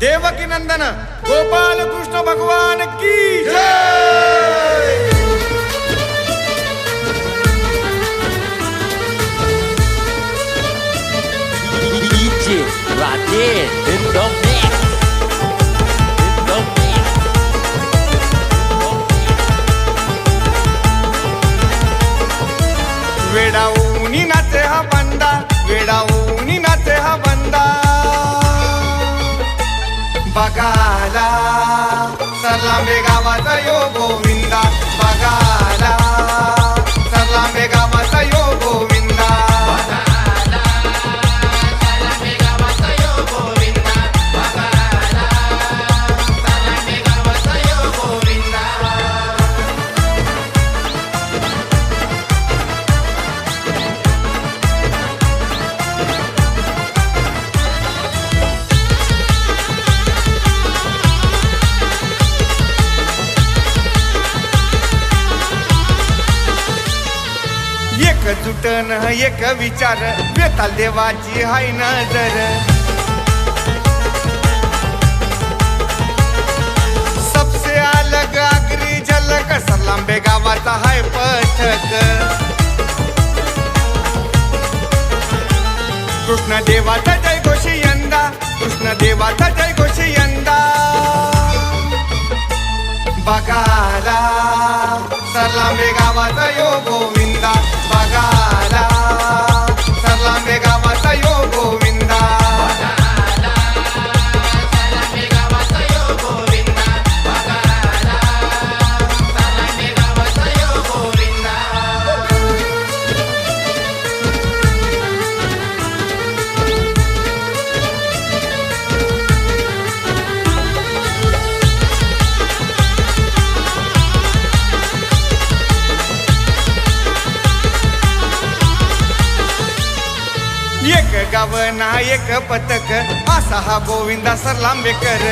దేవకి నందన గోపాలకృష్ణ భగవాన్ కీ రాజే बघाला सरला गावाचा यो गोविंदा बघाला तन एक विचार बेताल देवाची हाय नजर. सबसे अलग आगरी झलक सलांबे गावाचा हाय पथक. कृष्ण देवाचा जय घोषी यंदा कृष्ण देवाचा जय घोषी यंदा. बघाला सलांबे गावाचा योग गाव नायक पथक असा हा गोविंदा सरलांबेकर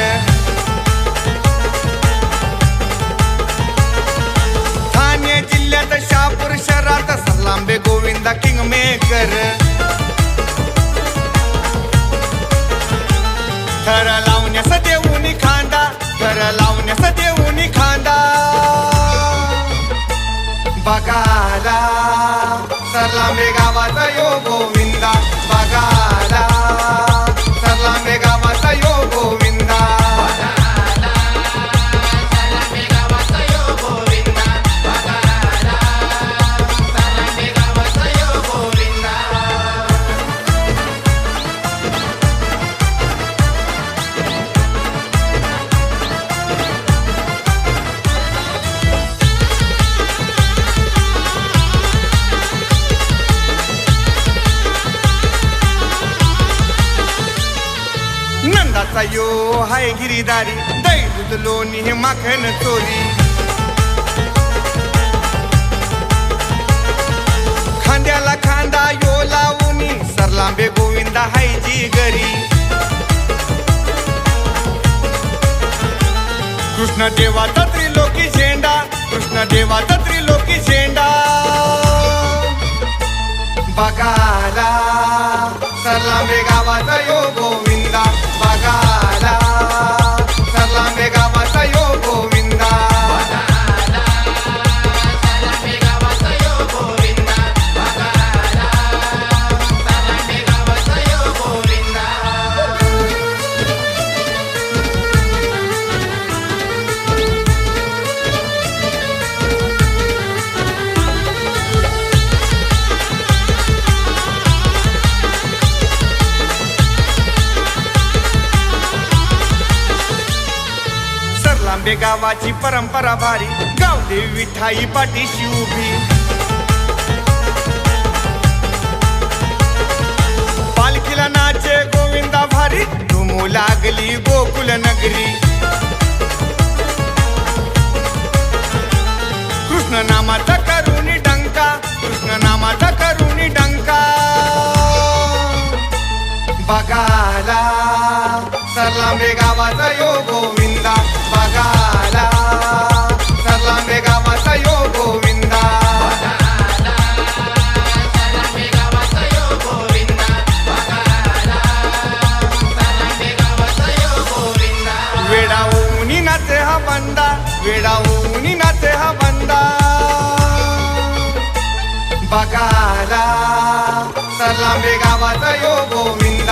ठाणे जिल्ह्यात शहापूर शहरात सरलांबे गोविंदा किंग मेकर थर लावण्यास देऊनी खांदा थर लावण्यास देऊनी खांदा. बघाला सरलांबे गावाचा योग यो हाय गिरीदारी दै दूध लोणी हे माखन चोरी. खांद्याला खांदा यो लावूनी सरलांबे गोविंदा हाय जी गरी. कृष्ण देवा लोकी झेंडा कृष्ण देवा लोकी झेंडा. बघाला सरलांबे गावाचा यो गोविंदा लांबे गावाची परंपरा भारी. गावदेवी विठाई पाठीशी उभी. गाला. सलामे गावाचा यो गोविंद.